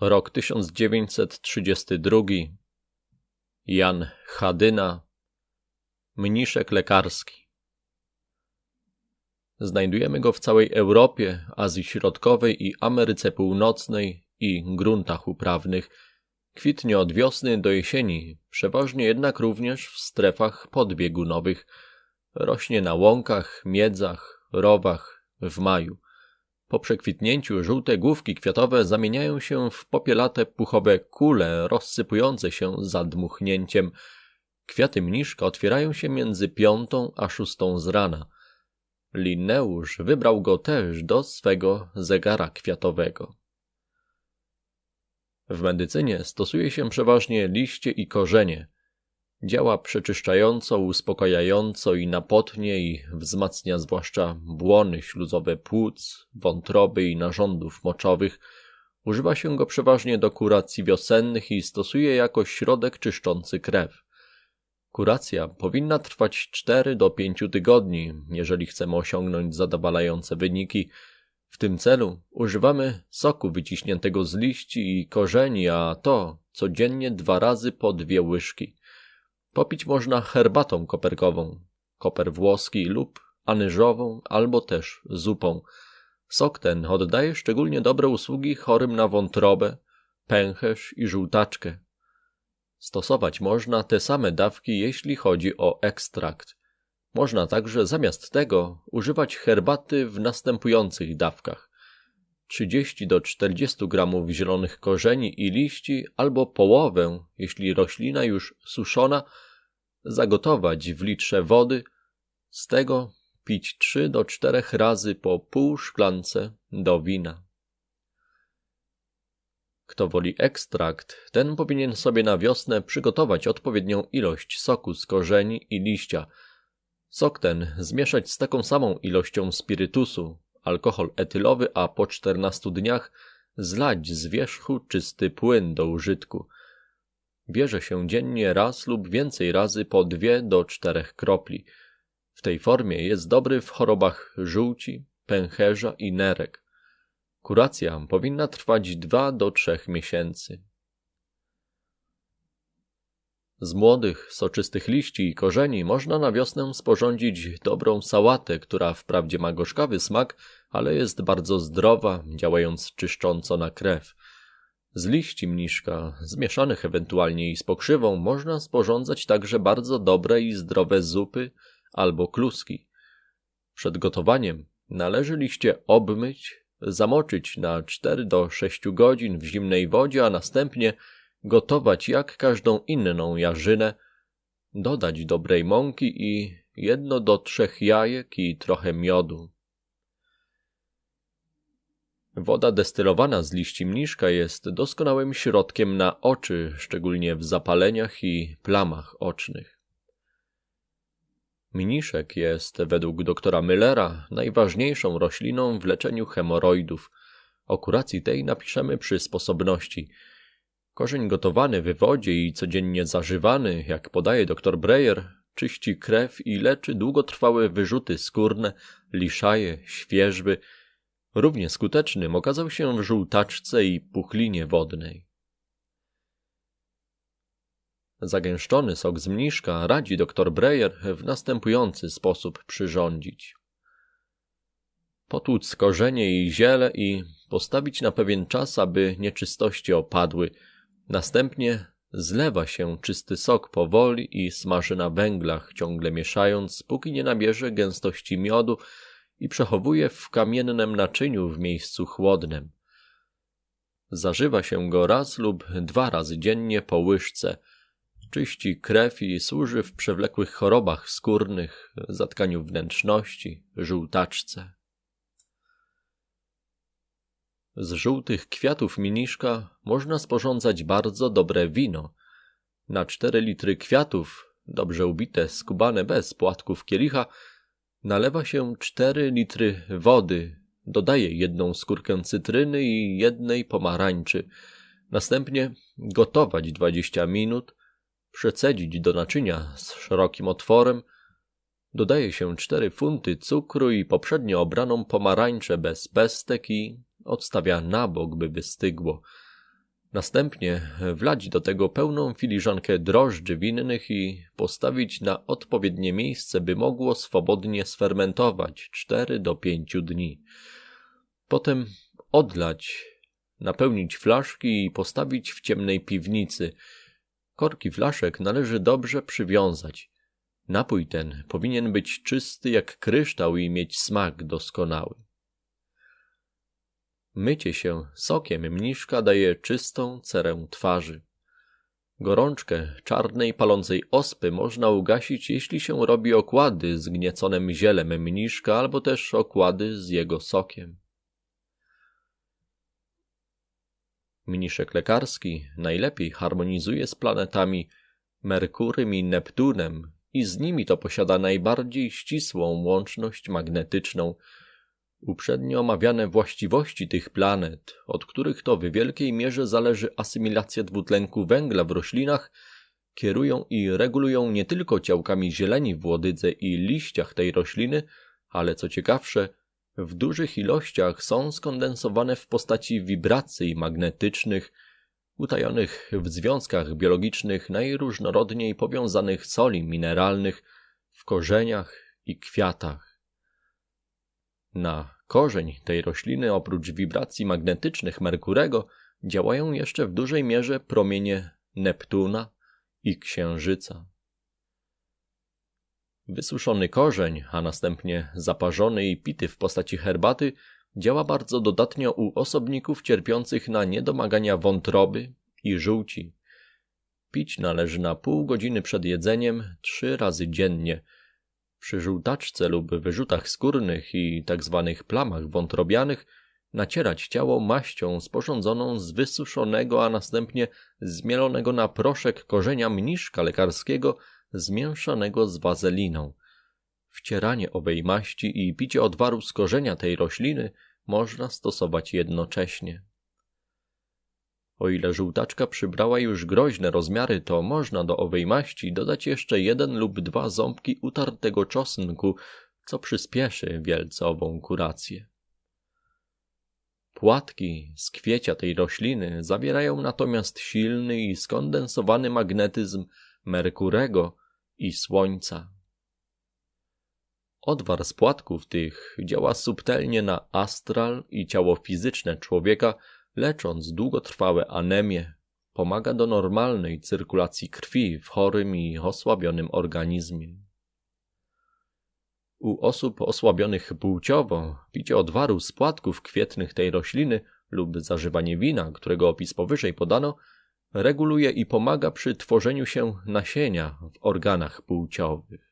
Rok 1932. Jan Chadyna. Mniszek lekarski. Znajdujemy go w całej Europie, Azji Środkowej i Ameryce Północnej i gruntach uprawnych. Kwitnie od wiosny do jesieni, przeważnie jednak również w strefach podbiegunowych. Rośnie na łąkach, miedzach, rowach w maju. Po przekwitnięciu żółte główki kwiatowe zamieniają się w popielate puchowe kule rozsypujące się za dmuchnięciem. Kwiaty mniszka otwierają się między piątą a szóstą z rana. Linneusz wybrał go też do swego zegara kwiatowego. W medycynie stosuje się przeważnie liście i korzenie – Działa przeczyszczająco, uspokajająco i napotnie i wzmacnia zwłaszcza błony śluzowe płuc, wątroby i narządów moczowych. Używa się go przeważnie do kuracji wiosennych i stosuje jako środek czyszczący krew. Kuracja powinna trwać 4 do 5 tygodni, jeżeli chcemy osiągnąć zadowalające wyniki. W tym celu używamy soku wyciśniętego z liści i korzeni, a to codziennie dwa razy po dwie łyżki. Popić można herbatą koperkową, koper włoski lub anyżową, albo też zupą. Sok ten oddaje szczególnie dobre usługi chorym na wątrobę, pęcherz i żółtaczkę. Stosować można te same dawki, jeśli chodzi o ekstrakt. Można także zamiast tego używać herbaty w następujących dawkach. 30 do 40 gramów zielonych korzeni i liści albo połowę, jeśli roślina już suszona, zagotować w litrze wody, z tego pić 3 do 4 razy po pół szklance do wina. Kto woli ekstrakt, ten powinien sobie na wiosnę przygotować odpowiednią ilość soku z korzeni i liścia. Sok ten zmieszać z taką samą ilością spirytusu, alkohol etylowy, a po 14 dniach zlać z wierzchu czysty płyn do użytku. Bierze się dziennie raz lub więcej razy po dwie do czterech kropli. W tej formie jest dobry w chorobach żółci, pęcherza i nerek. Kuracja powinna trwać dwa do trzech miesięcy. Z młodych, soczystych liści i korzeni można na wiosnę sporządzić dobrą sałatę, która wprawdzie ma gorzkawy smak, ale jest bardzo zdrowa, działając czyszcząco na krew. Z liści mniszka, zmieszanych ewentualnie i z pokrzywą, można sporządzać także bardzo dobre i zdrowe zupy albo kluski. Przed gotowaniem należy liście obmyć, zamoczyć na 4 do 6 godzin w zimnej wodzie, a następnie gotować jak każdą inną jarzynę, dodać dobrej mąki i jedno do trzech jajek i trochę miodu. Woda destylowana z liści mniszka jest doskonałym środkiem na oczy, szczególnie w zapaleniach i plamach ocznych. Mniszek jest, według doktora Müllera, najważniejszą rośliną w leczeniu hemoroidów. O kuracji tej napiszemy przy sposobności. Korzeń gotowany w wodzie i codziennie zażywany, jak podaje dr Breyer, czyści krew i leczy długotrwałe wyrzuty skórne, liszaje, świeżby, Równie skutecznym okazał się w żółtaczce i puchlinie wodnej. Zagęszczony sok z mniszka radzi dr Breyer w następujący sposób przyrządzić. Potłuc korzenie i ziele i postawić na pewien czas, aby nieczystości opadły. Następnie zlewa się czysty sok powoli i smaży na węglach, ciągle mieszając, póki nie nabierze gęstości miodu, i przechowuje w kamiennym naczyniu w miejscu chłodnym. Zażywa się go raz lub dwa razy dziennie po łyżce. Czyści krew i służy w przewlekłych chorobach skórnych, zatkaniu wnętrzności, żółtaczce. Z żółtych kwiatów miniszka można sporządzać bardzo dobre wino. Na cztery litry kwiatów, dobrze ubite, skubane bez płatków kielicha, Nalewa się cztery litry wody, dodaje jedną skórkę cytryny i jednej pomarańczy. Następnie gotować 20 minut, przecedzić do naczynia z szerokim otworem, dodaje się 4 funty cukru i poprzednio obraną pomarańczę bez pestek i odstawia na bok, by wystygło. Następnie wlać do tego pełną filiżankę drożdży winnych i postawić na odpowiednie miejsce, by mogło swobodnie sfermentować 4 do 5 dni. Potem odlać, napełnić flaszki i postawić w ciemnej piwnicy. Korki flaszek należy dobrze przywiązać. Napój ten powinien być czysty jak kryształ i mieć smak doskonały. Mycie się sokiem mniszka daje czystą cerę twarzy. Gorączkę czarnej palącej ospy można ugasić, jeśli się robi okłady z gnieconym zielem mniszka albo też okłady z jego sokiem. Mniszek lekarski najlepiej harmonizuje z planetami Merkurym i Neptunem i z nimi to posiada najbardziej ścisłą łączność magnetyczną – Uprzednio omawiane właściwości tych planet, od których to w wielkiej mierze zależy asymilacja dwutlenku węgla w roślinach, kierują i regulują nie tylko ciałkami zieleni w łodydze i liściach tej rośliny, ale co ciekawsze, w dużych ilościach są skondensowane w postaci wibracji magnetycznych, utajonych w związkach biologicznych najróżnorodniej powiązanych soli mineralnych, w korzeniach i kwiatach. Na korzeń tej rośliny oprócz wibracji magnetycznych Merkurego działają jeszcze w dużej mierze promienie Neptuna i Księżyca. Wysuszony korzeń, a następnie zaparzony i pity w postaci herbaty, działa bardzo dodatnio u osobników cierpiących na niedomagania wątroby i żółci. Pić należy na pół godziny przed jedzeniem trzy razy dziennie – przy żółtaczce lub wyrzutach skórnych i tzw. Tak plamach wątrobianych nacierać ciało maścią sporządzoną z wysuszonego, a następnie zmielonego na proszek korzenia mniszka lekarskiego zmieszanego z wazeliną. Wcieranie owej maści i picie odwaru z korzenia tej rośliny można stosować jednocześnie. O ile żółtaczka przybrała już groźne rozmiary, to można do owej maści dodać jeszcze jeden lub dwa ząbki utartego czosnku, co przyspieszy wielce ową kurację. Płatki z kwiecia tej rośliny zawierają natomiast silny i skondensowany magnetyzm Merkurego i Słońca. Odwar z płatków tych działa subtelnie na astral i ciało fizyczne człowieka, lecząc długotrwałe anemie, pomaga do normalnej cyrkulacji krwi w chorym i osłabionym organizmie. U osób osłabionych płciowo picie odwaru z płatków kwietnych tej rośliny lub zażywanie wina, którego opis powyżej podano, reguluje i pomaga przy tworzeniu się nasienia w organach płciowych.